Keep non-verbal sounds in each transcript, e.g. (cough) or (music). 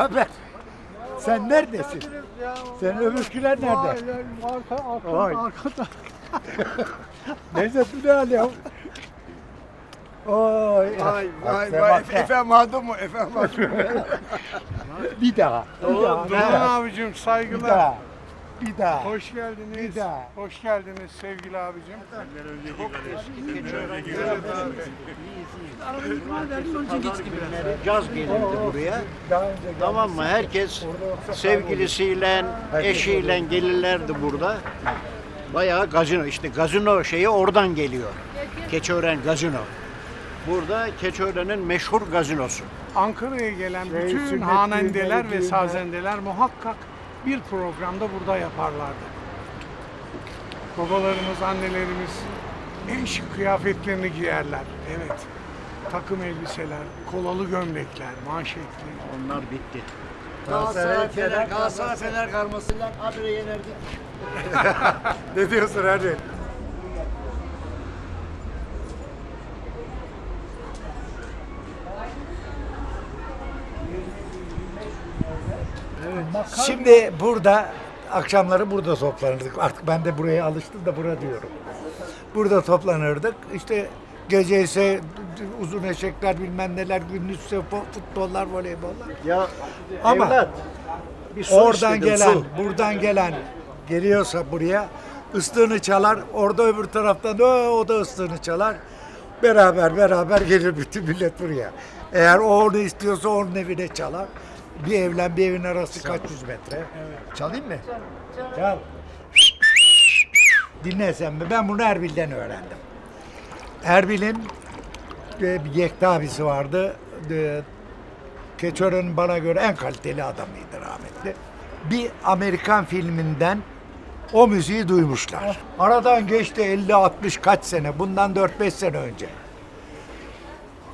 haber? Sen neredesin? Sen öbürküler nerede? Arka, Vay. arka, arkada. (laughs) Neyse Tünel ya. Oy. Vay vay vay. Efendim adı mı? Efendim adı mı? Bir daha. Bir daha. Doğan abicim Bir saygılar. daha. Bir daha. Hoş geldiniz. Bir daha. Hoş geldiniz sevgili abicim. Caz gelirdi buraya. Daha önce geldi. Tamam mı? Herkes sevgilisiyle, eşiyle gelirlerdi burada. Bayağı gazino. işte gazino şeyi oradan geliyor. Keçiören gazino. Burada Keçiören'in meşhur gazinosu. Ankara'ya gelen Şey, bütün hanendeler ve sazendeler muhakkak bir programda burada yaparlardı. Babalarımız, annelerimiz en şık kıyafetlerini giyerler. Evet. Takım elbiseler, kolalı gömlekler, manşetli. Onlar bitti. Galatasaray Fener, Galatasaray Fener karmasıyla habire yenerdik. (laughs) Ne diyorsun hadi? Şimdi burada akşamları burada toplanırdık. Artık ben de buraya alıştım da bura diyorum. Burada toplanırdık. İşte gece ise uzun eşekler bilmem neler, gündüzse fo- futbollar, voleybollar. Ya Ama evlat, bir su Oradan istedim, gelen, su. buradan gelen geliyorsa buraya ıstığını çalar. Orada öbür taraftan o, o da ıstığını çalar. Beraber beraber gelir bütün millet buraya. Eğer o onu istiyorsa onun evine çalar. Bir evlen bir evin arası kaç yüz metre. Çalayım mı? Çal. Dinle sen mi? Ben bunu Erbil'den öğrendim. Erbil'in e, bir Yekta abisi vardı. E, Keçören'in bana göre en kaliteli adamıydı rahmetli. Bir Amerikan filminden o müziği duymuşlar. Aradan geçti 50-60 kaç sene. Bundan 4-5 sene önce.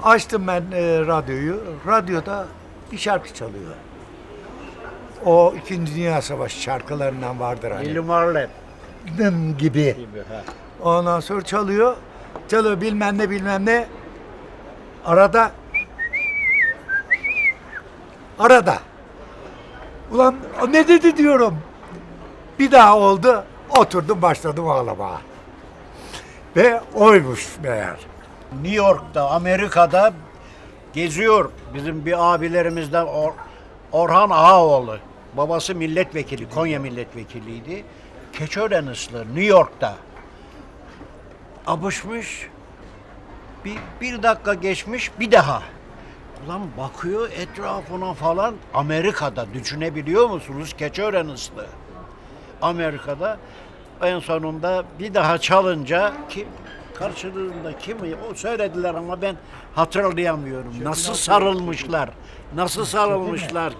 Açtım ben e, radyoyu. Radyoda bir şarkı çalıyor. O İkinci Dünya Savaşı şarkılarından vardır hani. Billy Marley Dım gibi. gibi. Ha. Ondan sonra çalıyor. Çalıyor bilmem ne bilmem ne. Arada arada. Ulan ne dedi diyorum. Bir daha oldu. Oturdum başladım ağlamaya. Ve oymuş meğer. New York'ta, Amerika'da geziyor bizim bir abilerimizden Or- Orhan Ağaoğlu. Babası milletvekili, Konya milletvekiliydi. Keçören ıslı New York'ta. Abışmış. Bir, bir dakika geçmiş bir daha. Ulan bakıyor etrafına falan Amerika'da düşünebiliyor musunuz? Keçören ıslı. Amerika'da en sonunda bir daha çalınca ki karşılığında kim o söylediler ama ben hatırlayamıyorum. Nasıl sarılmışlar? Nasıl sarılmışlar?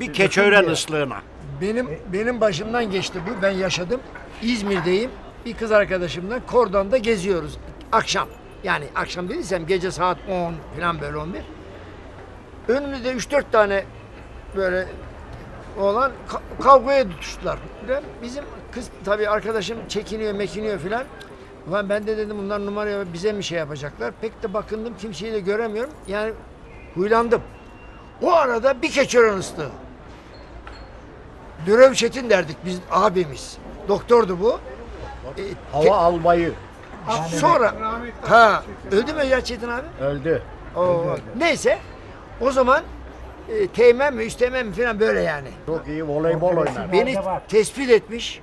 Bir keçören ıslığına. Benim benim başımdan geçti bu. Ben yaşadım. İzmir'deyim. Bir kız arkadaşımla kordonda geziyoruz. Akşam. Yani akşam dediysem gece saat 10 falan böyle 11. Önümüzde 3-4 tane böyle oğlan ka- kavgaya tutuştular. Ve Bizim kız tabii arkadaşım çekiniyor, mekiniyor filan. Ulan ben de dedim bunlar numara bize mi şey yapacaklar? Pek de bakındım kimseyi de göremiyorum. Yani huylandım. O arada bir keçören ıslığı. Düröv Çetin derdik biz abimiz. Doktordu bu. E, Hava albayı sonra ha öldü mü ya Çetin abi? öldü. Oo, neyse o zaman e, teğmen mi üsteğmen mi falan böyle yani. Çok iyi voleybol oynar. Beni tespit etmiş.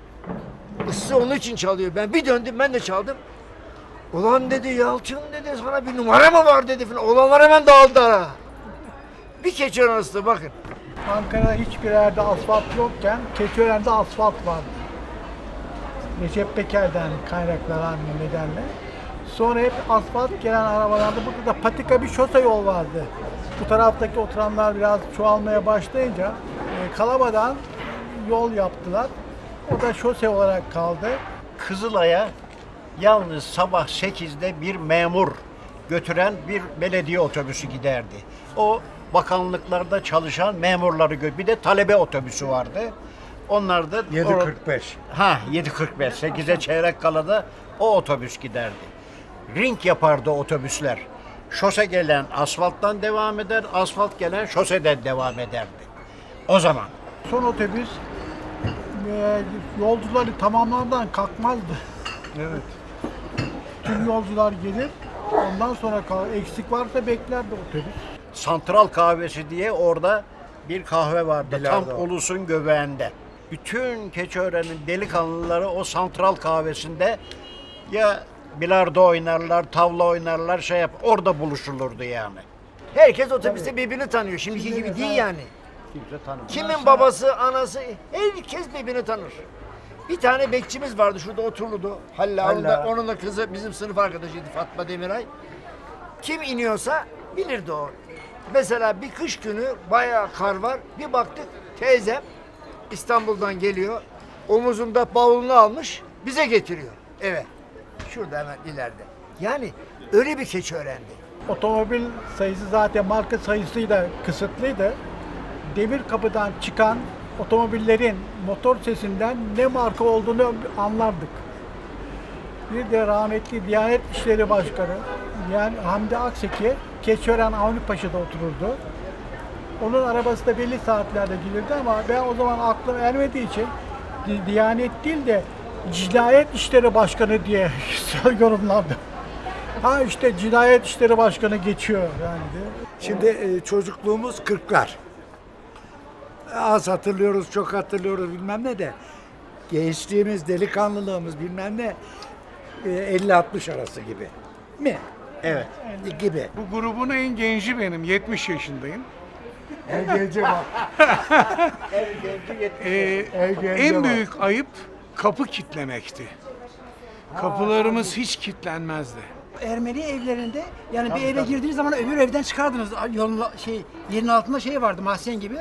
Issı onun için çalıyor. Ben bir döndüm ben de çaldım. Ulan dedi Yalçın dedi sana bir numara mı var dedi falan. Olanlar hemen dağıldılar ha. Bir keçi ıslığı bakın. Ankara'da hiçbir yerde asfalt yokken Keçiören'de asfalt vardı. Recep Peker'den kaynaklanan nedenle. Sonra hep asfalt gelen arabalarda burada da patika bir şosa yol vardı. Bu taraftaki oturanlar biraz çoğalmaya başlayınca e, Kalaba'dan yol yaptılar. O da şose olarak kaldı. Kızılay'a yalnız sabah 8'de bir memur götüren bir belediye otobüsü giderdi. O bakanlıklarda çalışan memurları gö- bir de talebe otobüsü vardı. Onlar da 7.45. Ha 7.45 8'e çeyrek kala da o otobüs giderdi. Ring yapardı otobüsler. Şose gelen asfalttan devam eder, asfalt gelen şoseden devam ederdi. O zaman. Son otobüs e, yolcuları tamamlandan kalkmazdı. Evet. Tüm yolcular gelir. Ondan sonra kal- eksik varsa beklerdi otobüs. Santral kahvesi diye orada bir kahve vardı. Bilardo. Tam ulusun göbeğinde. Bütün Keçiören'in delikanlıları o santral kahvesinde ya bilardo oynarlar, tavla oynarlar, şey yap. Orada buluşulurdu yani. Herkes otobüste birbirini tanıyor. Şimdiki gibi değil yani. Kimse tanımıyor. Kimin babası, anası, herkes birbirini tanır. Bir tane bekçimiz vardı şurada otururdu. Halla, Onun, da, Halla. onun da kızı bizim sınıf arkadaşıydı Fatma Demiray. Kim iniyorsa bilirdi o. Mesela bir kış günü bayağı kar var. Bir baktık teyzem İstanbul'dan geliyor. Omuzunda bavulunu almış bize getiriyor eve. Şurada hemen ileride. Yani öyle bir keçi öğrendi. Otomobil sayısı zaten marka sayısıyla kısıtlıydı. Demir kapıdan çıkan otomobillerin motor sesinden ne marka olduğunu anlardık. Bir de rahmetli Diyanet İşleri Başkanı yani Hamdi Akseki Keçiören Avni Paşa'da otururdu. Onun arabası da belli saatlerde gelirdi ama ben o zaman aklım ermediği için Di- Diyanet değil de Cinayet İşleri Başkanı diye (laughs) yorumlardım. Ha işte Cinayet İşleri Başkanı geçiyor yani. Şimdi e, çocukluğumuz 40'lar. Az hatırlıyoruz, çok hatırlıyoruz bilmem ne de. Gençliğimiz, delikanlılığımız bilmem ne e, 50-60 arası gibi. Mi? Evet. Gibi. Bu grubun en genci benim. 70 yaşındayım. Gence (laughs) bak. Ee, en büyük ayıp kapı kitlemekti. Kapılarımız hiç kilitlenmezdi. Ermeni evlerinde yani bir eve girdiğiniz zaman öbür evden çıkardınız. Yolun şey yerin altında şey vardı mahzen gibi.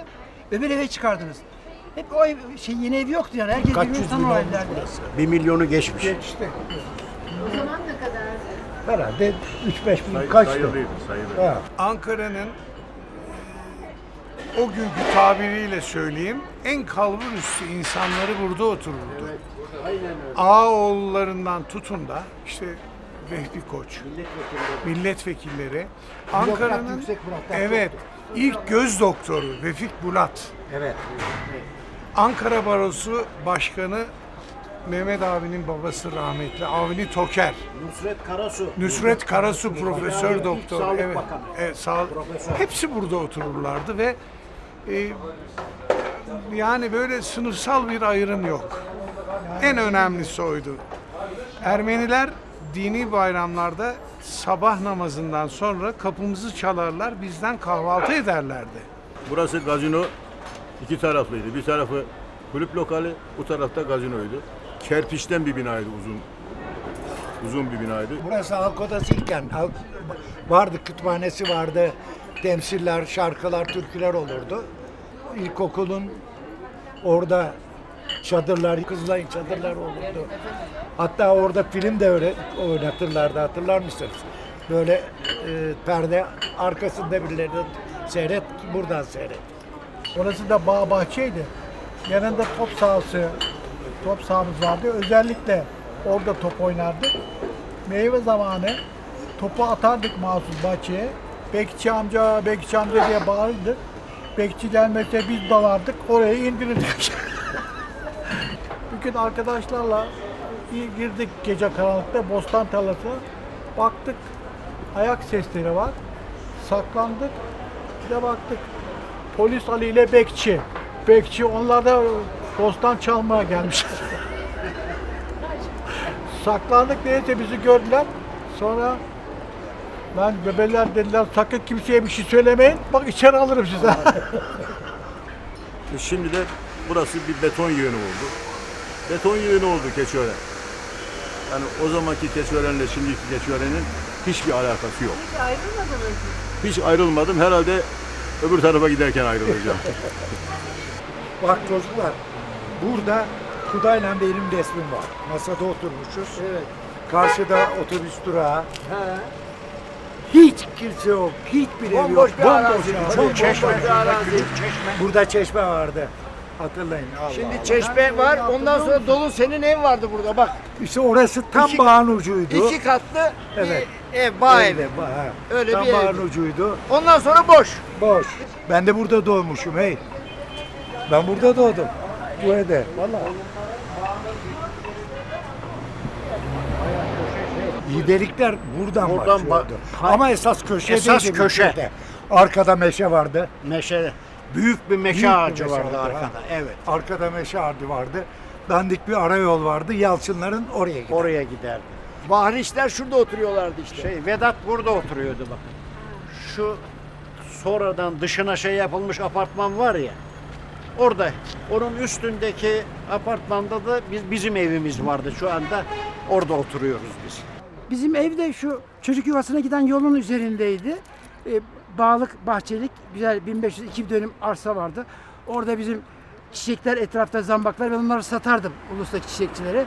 Öbür eve çıkardınız. Hep o ev, şey yeni ev yoktu yani. Herkes Kaç birbirini yüz tanır bin o olmuş evlerde. burası? Bir milyonu geçmiş. Geçti. O zaman ne kadardı? Herhalde 3-5 bin kaçtı? Ha. Ankara'nın o günkü tabiriyle söyleyeyim en kalbur üstü insanları burada otururdu. Ağaoğullarından tutun da işte Vehbi Koç, milletvekilleri, Ankara'nın Yüksek evet ilk göz doktoru Vefik Bulat, Evet. Ankara Barosu Başkanı Mehmet abinin babası rahmetli Avni Toker. Nusret Karasu. Nusret Karasu Profesör Doktor. Sağlık evet. Bakanı. Evet, sağ, hepsi burada otururlardı ve e, yani böyle sınıfsal bir ayrım yok. En önemlisi oydu. Ermeniler dini bayramlarda sabah namazından sonra kapımızı çalarlar, bizden kahvaltı ederlerdi. Burası gazino iki taraflıydı. Bir tarafı kulüp lokali, bu tarafta gazinoydu. Kerpiçten bir binaydı uzun. Uzun bir binaydı. Burası halk odasıyken halk- vardı, kütüphanesi vardı. Temsiller, şarkılar, türküler olurdu. İlkokulun orada çadırlar, Kızılay'ın çadırları olurdu. Hatta orada film de öyle oynatırlardı hatırlar mısınız? Böyle e, perde arkasında birileri seyret, buradan seyret. Orası da bağ bahçeydi. Yanında top sahası, top sahamız vardı. Özellikle orada top oynardık. Meyve zamanı topu atardık mahsus bahçeye. Bekçi amca, bekçi amca diye bağırırdık. Bekçi gelmese biz dalardık, oraya indirirdik. (laughs) Bir gün arkadaşlarla girdik gece karanlıkta bostan tarlasına. Baktık ayak sesleri var. Saklandık. Bir de baktık Polis Ali ile Bekçi. Bekçi onlar da bostan çalmaya gelmiş. (laughs) Saklandık neyse bizi gördüler. Sonra ben bebeler dediler sakın kimseye bir şey söylemeyin. Bak içeri alırım size. (laughs) Şimdi de burası bir beton yığını oldu. Beton yığını oldu Keçiören. Yani o zamanki Keçiören'le şimdiki Keçiören'in hiçbir alakası yok. Hiç ayrılmadınız mı? Hiç ayrılmadım. Herhalde öbür tarafa giderken ayrılacağım. (laughs) Bak çocuklar, burada Kudayla benim resmim var. Masada oturmuşuz. Evet. Karşıda otobüs durağı. Hiç kimse yok. Hiçbir ev yok. Bomboş bir arazi. Bomboş çeşme. bir arazi. Burada çeşme vardı. Hatırlayın. Allah Şimdi Allah. çeşme var. Ondan sonra dolu senin ev vardı burada. Bak İşte orası tam İki- bağın ucuydu. iki katlı Evet. bir ev, bağ evi. ba- ha. Öyle tam bir bağın evdi. ucuydu. Ondan sonra boş. Boş. Ben de burada doğmuşum hey. Ben burada doğdum. Bu evde. Vallahi. Liderlikler buradan, Buradan başlıyordu. ba- Ama esas köşedeydi. Esas köşe. Arkada meşe vardı. Meşe, büyük bir meşe Büyük bir ağacı meşe vardı ağacı, arkada. ha. Evet. Arkada meşe ağacı vardı. Dandik bir arayol vardı. Yalçınların oraya gitti. Oraya giderdi. Bahrişler şurada oturuyorlardı işte. Şey Vedat burada oturuyordu bakın. Şu sonradan dışına şey yapılmış apartman var ya. Orada onun üstündeki apartmanda da biz bizim evimiz vardı şu anda. Orada oturuyoruz biz. Bizim evde şu çocuk yuvasına giden yolun üzerindeydi. Ee, bağlık, bahçelik, güzel 1500-2000 dönüm arsa vardı. Orada bizim çiçekler, etrafta zambaklar ben onları satardım ulustaki çiçekçilere.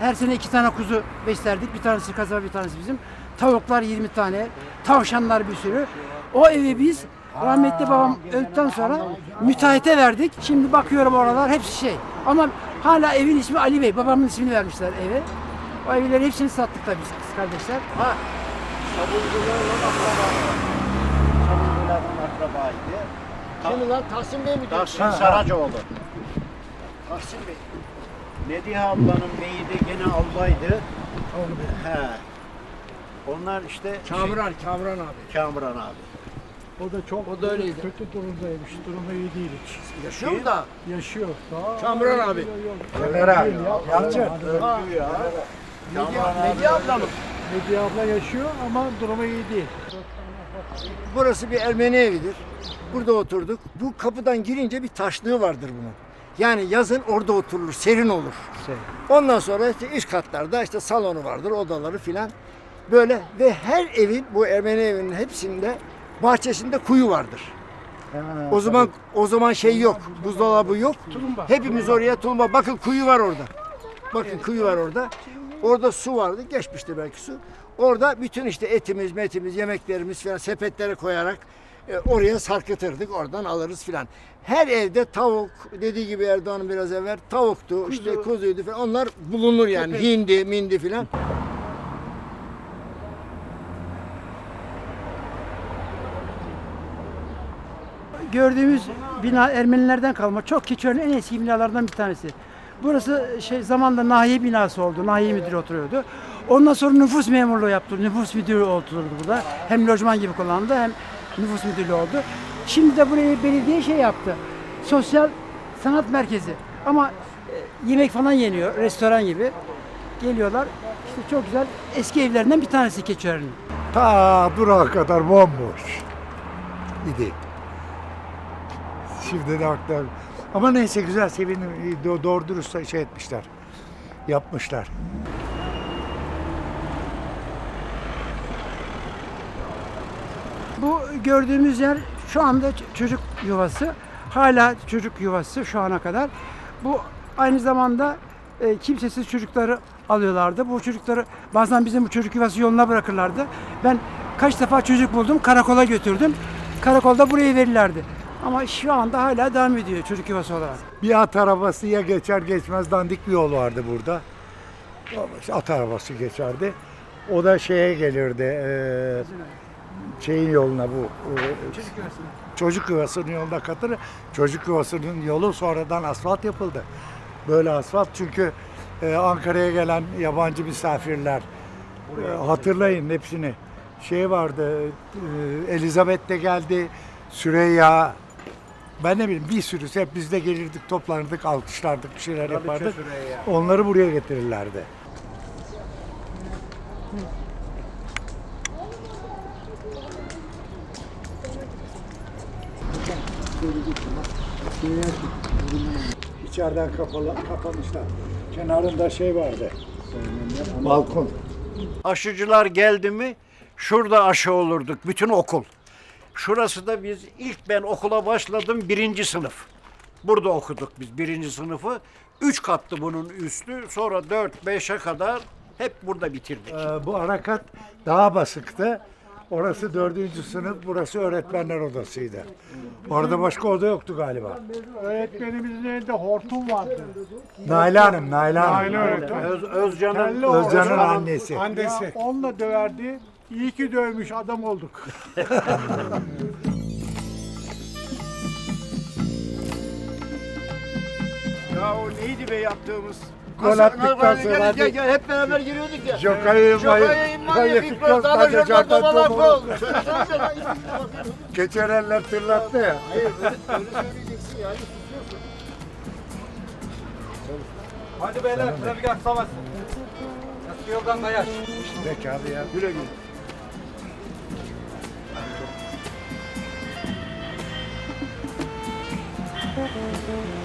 Her sene iki tane kuzu beslerdik. Bir tanesi kaza, bir tanesi bizim. Tavuklar 20 tane, tavşanlar bir sürü. O evi biz rahmetli babam öldükten sonra müteahhite verdik. Şimdi bakıyorum oralar hepsi şey. Ama hala evin ismi Ali Bey. Babamın ismini vermişler eve. O evleri hepsini sattık tabii biz kardeşler. Ha, sabuncularla Sabuncuların akrabaydı. Şimdi lan Tahsin Bey mi diyor? Tahsin Saracoğlu. Tahsin Bey. Medihe ablanın beyi de gene albaydı. He. Onlar işte şey, Kamran, Kamran abi. Kamuran abi. O da çok O da öyleydi. kötü durumdaymış. Durumu iyi değil hiç. Yaşıyor mu da? Yaşıyor. Daha Kamran abi. Kenara. Yalçın. Medya abla mı? Medya abla yaşıyor ama durumu iyi değil. Burası bir Ermeni evidir. Burada oturduk. Bu kapıdan girince bir taşlığı vardır bunun. Yani yazın orada oturulur, serin olur. Ondan sonra işte üst katlarda işte salonu vardır, odaları filan. Böyle ve her evin bu Ermeni evinin hepsinde bahçesinde kuyu vardır. o zaman o zaman şey yok. Buzdolabı yok. Hepimiz oraya tulumba. Bakın kuyu var orada. Bakın kuyu var orada. Orada su vardı. Geçmişti belki su. Orada bütün işte etimiz, metimiz, yemeklerimiz falan sepetlere koyarak e, oraya sarkıtırdık. Oradan alırız filan. Her evde tavuk, dediği gibi Erdoğan'ın biraz evvel tavuktu, işte kuzuydu falan. Onlar bulunur yani. Hindi, mindi filan. Gördüğümüz bina Ermenilerden kalma. Çok Keçiören'in en eski binalardan bir tanesi. Burası şey zamanda nahiye binası oldu. Nahiye müdürü oturuyordu. Ondan sonra nüfus memurluğu yaptı. Nüfus müdürü oturdu burada. Hem lojman gibi kullandı hem nüfus müdürlüğü oldu. Şimdi de burayı belediye şey yaptı. Sosyal sanat merkezi. Ama e, yemek falan yeniyor. Restoran gibi. Geliyorlar. İşte çok güzel eski evlerinden bir tanesi Keçiören'in. Ta durağa kadar bomboş idi. Şimdi de haklar. Ama neyse güzel sevindim. Do- Doğru dürüst şey etmişler. Yapmışlar. Bu gördüğümüz yer şu anda çocuk yuvası. Hala çocuk yuvası şu ana kadar. Bu aynı zamanda e, kimsesiz çocukları alıyorlardı. Bu çocukları bazen bizim bu çocuk yuvası yoluna bırakırlardı. Ben kaç defa çocuk buldum, karakola götürdüm. Karakolda burayı verirlerdi. Ama şu anda hala devam ediyor çocuk yuvası olarak. Bir at arabası ya geçer geçmez dandik bir yol vardı burada. At arabası geçerdi. O da şeye gelirdi. eee, şeyin yoluna bu. çocuk yuvasının yoluna katır. Çocuk yuvasının yolu sonradan asfalt yapıldı. Böyle asfalt çünkü eee, Ankara'ya gelen yabancı misafirler eee, hatırlayın hepsini. Şey vardı. eee, Elizabeth de geldi. Süreyya ben ne bileyim bir sürüsü hep biz de gelirdik toplanırdık alkışlardık bir şeyler yapardık. Onları buraya getirirlerdi. İçeriden kapalı, kapamışlar. Kenarında şey vardı. Balkon. Aşıcılar geldi mi şurada aşı olurduk bütün okul. Şurası da biz ilk ben okula başladım birinci sınıf. Burada okuduk biz birinci sınıfı. Üç kattı bunun üstü. Sonra dört, beşe kadar hep burada bitirdik. Ee, bu arakat daha basıktı. Orası dördüncü sınıf, burası öğretmenler odasıydı. Orada başka oda yoktu galiba. Öğretmenimizin elinde hortum vardı. Naila Hanım, Naila Hanım. Aile öğretmen. Öz, Özcan'ın, Telli o. Özcan'ın annesi. Annesi. Onunla döverdi. İyi ki dövmüş adam olduk. (laughs) Ya o neydi be yaptığımız? Gol attıktan sonra gel, hadi. gel, gel, hep beraber giriyorduk ya. Jokay'ı gol. Söylesene lan, hiçbir şey bakıyorum. Keçörenler tırlattı ya. Hayır, öyle, öyle söyleyeceksin yani. Hadi beyler trafik aksamasın. Eski yoldan kayaş. Peki abi ya. Güle güle. Geçerenler